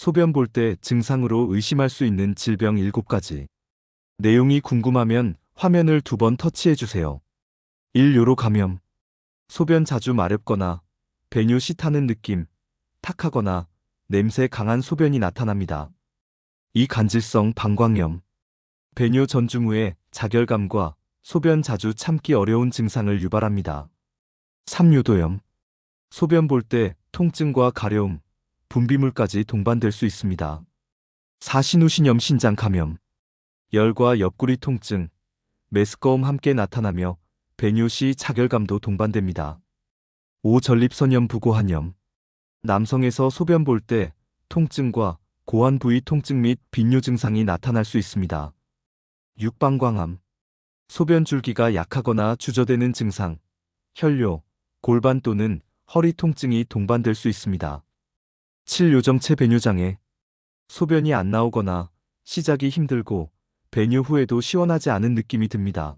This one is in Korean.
소변 볼 때 증상으로 의심할 수 있는 질병 7가지. 내용이 궁금하면 화면을 두 번 터치해 주세요. 1. 요로 감염. 소변 자주 마렵거나 배뇨 시타는 느낌, 탁하거나 냄새 강한 소변이 나타납니다. 2. 간질성 방광염. 배뇨 전중 후에 자결감과 소변 자주 참기 어려운 증상을 유발합니다. 3. 요도염. 소변 볼 때 통증과 가려움, 분비물까지 동반될 수 있습니다. 4. 신우신염 신장 감염. 열과 옆구리 통증, 메스꺼움 함께 나타나며 배뇨 시 자결감도 동반됩니다. 5. 전립선염 부고환염. 남성에서 소변 볼 때 통증과 고환 부위 통증 및 빈뇨 증상이 나타날 수 있습니다. 6. 방광암. 소변 줄기가 약하거나 주저되는 증상, 혈뇨, 골반 또는 허리 통증이 동반될 수 있습니다. 7. 요정체 배뇨장애. 소변이 안 나오거나 시작이 힘들고 배뇨 후에도 시원하지 않은 느낌이 듭니다.